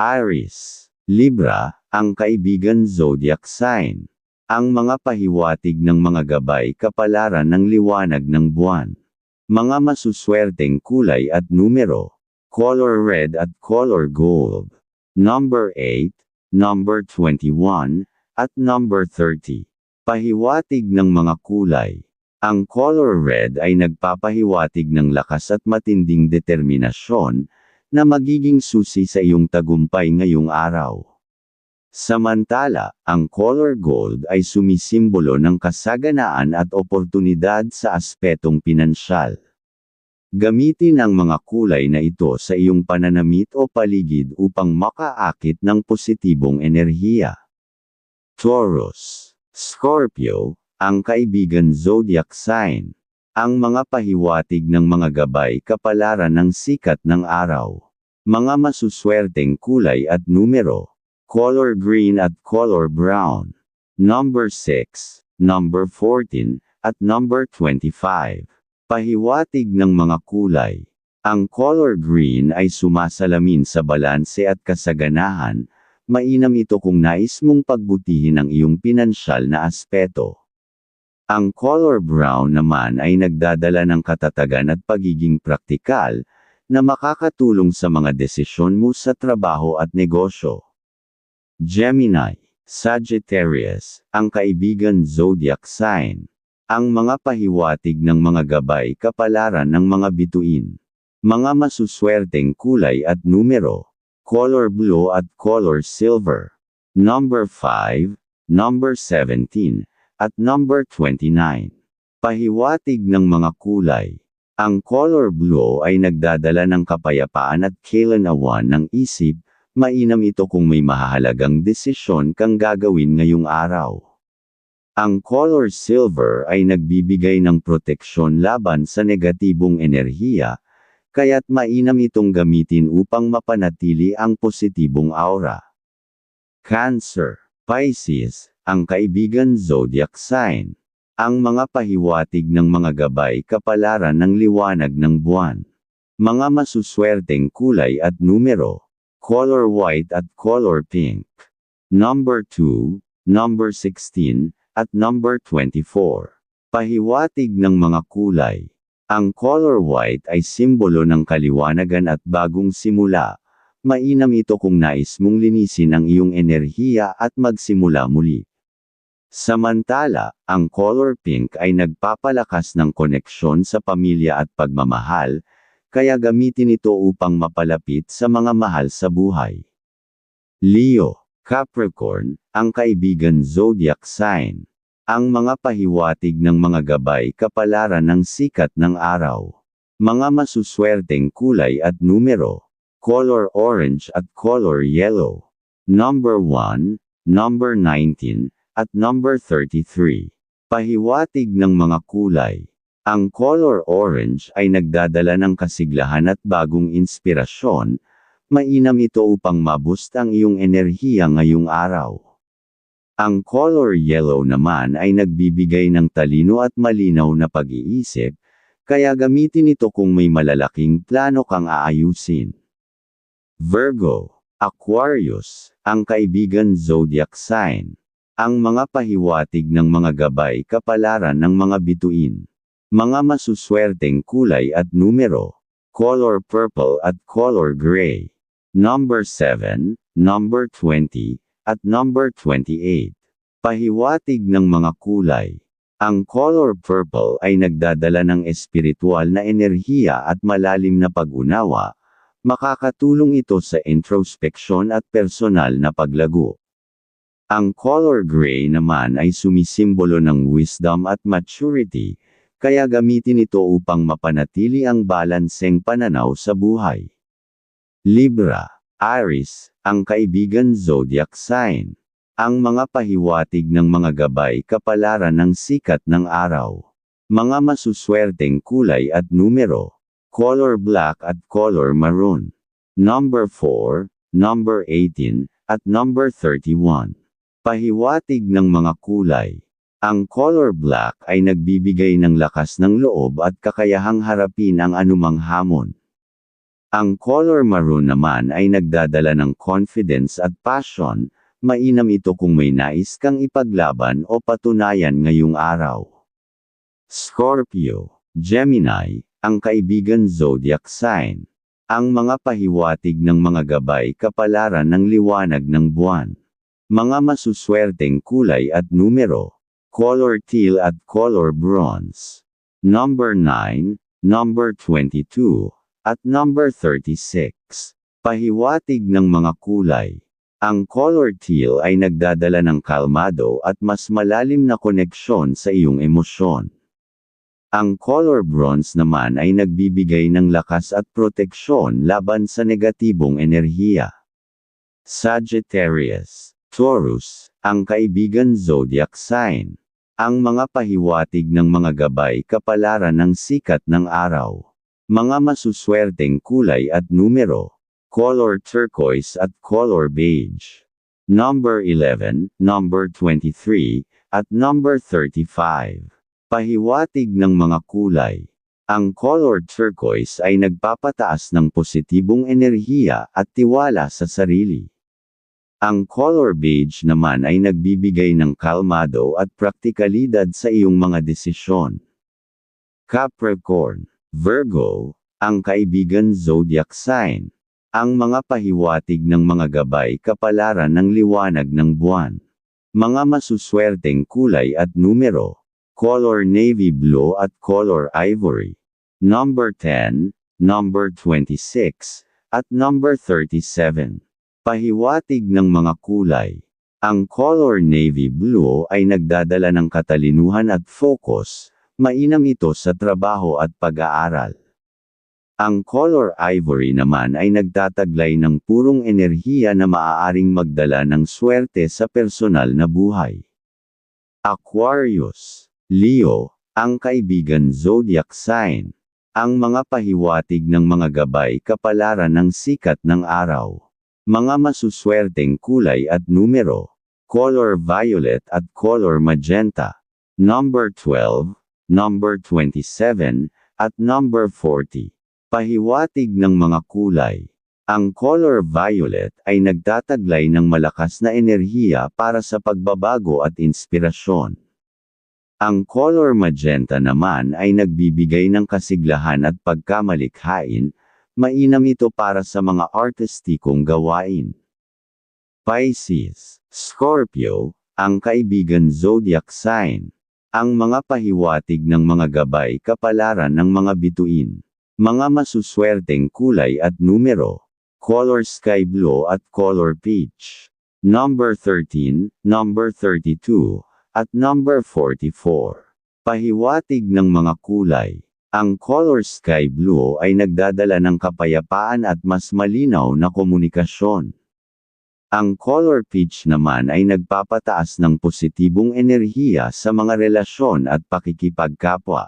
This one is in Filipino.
Aries, Libra, ang kaibigan zodiac sign. Ang mga pahiwatig ng mga gabay kapalaran ng liwanag ng buwan. Mga masuswerteng kulay at numero. Color red at color gold. Number 8, number 21, at number 30. Pahiwatig ng mga kulay. Ang color red ay nagpapahiwatig ng lakas at matinding determinasyon, na magiging susi sa iyong tagumpay ngayong araw. Samantala, ang color gold ay sumisimbolo ng kasaganaan at oportunidad sa aspetong pinansyal. Gamitin ang mga kulay na ito sa iyong pananamit o paligid upang makaakit ng positibong enerhiya. Taurus, Scorpio, ang kaibigan zodiac sign. Ang mga pahiwatig ng mga gabay kapalaran ng sikat ng araw. Mga masuswerteng kulay at numero. Color green at color brown. Number 6, number 14, at number 25. Pahiwatig ng mga kulay. Ang color green ay sumasalamin sa balanse at kasaganahan, mainam ito kung nais mong pagbutihin ang iyong pinansyal na aspeto. Ang color brown naman ay nagdadala ng katatagan at pagiging praktikal, na makakatulong sa mga desisyon mo sa trabaho at negosyo. Gemini, Sagittarius, ang kaibigan zodiac sign. Ang mga pahiwatig ng mga gabay kapalaran ng mga bituin. Mga masuswerteng kulay at numero. Color blue at color silver. Number 5, number 17, at number 29. Pahiwatig ng mga kulay. Ang color blue ay nagdadala ng kapayapaan at kailanawan ng isip, mainam ito kung may mahahalagang desisyon kang gagawin ngayong araw. Ang color silver ay nagbibigay ng proteksyon laban sa negatibong enerhiya, kaya't mainam itong gamitin upang mapanatili ang positibong aura. Cancer, Pisces, ang kaibigan zodiac sign. Ang mga pahiwatig ng mga gabay kapalaran ng liwanag ng buwan. Mga masuswerteng kulay at numero. Color white at color pink. Number 2, number 16, at number 24. Pahiwatig ng mga kulay. Ang color white ay simbolo ng kaliwanagan at bagong simula, mainam ito kung nais mong linisin ang iyong enerhiya at magsimula muli. Samantala, ang color pink ay nagpapalakas ng koneksyon sa pamilya at pagmamahal, kaya gamitin ito upang mapalapit sa mga mahal sa buhay. Leo, Capricorn, ang kaibigan zodiac sign. Ang mga pahiwatig ng mga gabay kapalaran ng sikat ng araw. Mga masuswerteng kulay at numero. Color orange at color yellow. Number 1, number 19, at number 33. Pahiwatig ng mga kulay. Ang color orange ay nagdadala ng kasiglahan at bagong inspirasyon, mainam ito upang maboost ang iyong enerhiya ngayong araw. Ang color yellow naman ay nagbibigay ng talino at malinaw na pag-iisip, kaya gamitin ito kung may malalaking plano kang aayusin. Virgo, Aquarius, ang kaibigan zodiac sign ang mga pahiwatig ng mga gabay kapalaran ng mga bituin. Mga masuswerteng kulay at numero. Color purple at color gray. Number 7, number 20, at number 28. Pahiwatig ng mga kulay. Ang color purple ay nagdadala ng espiritual na enerhiya at malalim na pag-unawa, makakatulong ito sa introspection at personal na paglago. Ang color gray naman ay sumisimbolo ng wisdom at maturity, kaya gamitin ito upang mapanatili ang balanseng pananaw sa buhay. Libra, Aries, ang kaibigan zodiac sign. Ang mga pahiwatig ng mga gabay kapalaran ng sikat ng araw. Mga masuswerteng kulay at numero. Color black at color maroon. Number 4, number 18, at number 31. Pahiwatig ng mga kulay. Ang color black ay nagbibigay ng lakas ng loob at kakayahang harapin ang anumang hamon. Ang color maroon naman ay nagdadala ng confidence at passion, mainam ito kung may nais kang ipaglaban o patunayan ngayong araw. Scorpio, Gemini, ang kaibigan zodiac sign. Ang mga pahiwatig ng mga gabay kapalaran ng liwanag ng buwan. Mga masuswerteng kulay at numero. Color teal at color bronze. Number 9, number 22, at number 36. Pahiwatig ng mga kulay. Ang color teal ay nagdadala ng kalmado at mas malalim na koneksyon sa iyong emosyon. Ang color bronze naman ay nagbibigay ng lakas at proteksyon laban sa negatibong enerhiya. Sagittarius, Taurus, ang kaibigan zodiac sign. Ang mga pahiwatig ng mga gabay kapalaran ng sikat ng araw. Mga masuswerteng kulay at numero. Color turquoise at color beige. Number 11, number 23, at number 35. Pahiwatig ng mga kulay. Ang color turquoise ay nagpapataas ng positibong enerhiya at tiwala sa sarili. Ang color beige naman ay nagbibigay ng kalmado at praktikalidad sa iyong mga desisyon. Capricorn Virgo, ang kaibigan zodiac sign. Ang mga pahiwatig ng mga gabay kapalaran ng liwanag ng buwan. Mga masuswerteng kulay at numero. Color navy blue at color ivory. Number 10, number 26, at number 37. Pahiwatig ng mga kulay. Ang color navy blue ay nagdadala ng katalinuhan at focus, Mainam ito sa trabaho at pag-aaral. Ang color ivory naman ay nagtataglay ng purong enerhiya na maaaring magdala ng swerte sa personal na buhay. Aquarius, Leo, ang kaibigan zodiac sign. Ang mga pahiwatig ng mga gabay kapalaran ng sikat ng araw. Mga masuswerteng kulay at numero. Color violet at color magenta. Number 12, number 27, at number 40. Pahiwatig ng mga kulay. Ang color violet ay nagtataglay ng malakas na enerhiya para sa pagbabago at inspirasyon. Ang color magenta naman ay nagbibigay ng kasiglahan at pagkamalikhain, mainam ito para sa mga artistikong gawain. Pisces, Scorpio, ang kaibigan zodiac sign. Ang mga pahiwatig ng mga gabay kapalaran ng mga bituin. Mga masuswerteng kulay at numero. Color sky blue at color peach. Number 13, number 32, at number 44. Pahiwatig ng mga kulay. Ang color sky blue ay nagdadala ng kapayapaan at mas malinaw na komunikasyon. Ang color peach naman ay nagpapataas ng positibong enerhiya sa mga relasyon at pakikipagkapwa.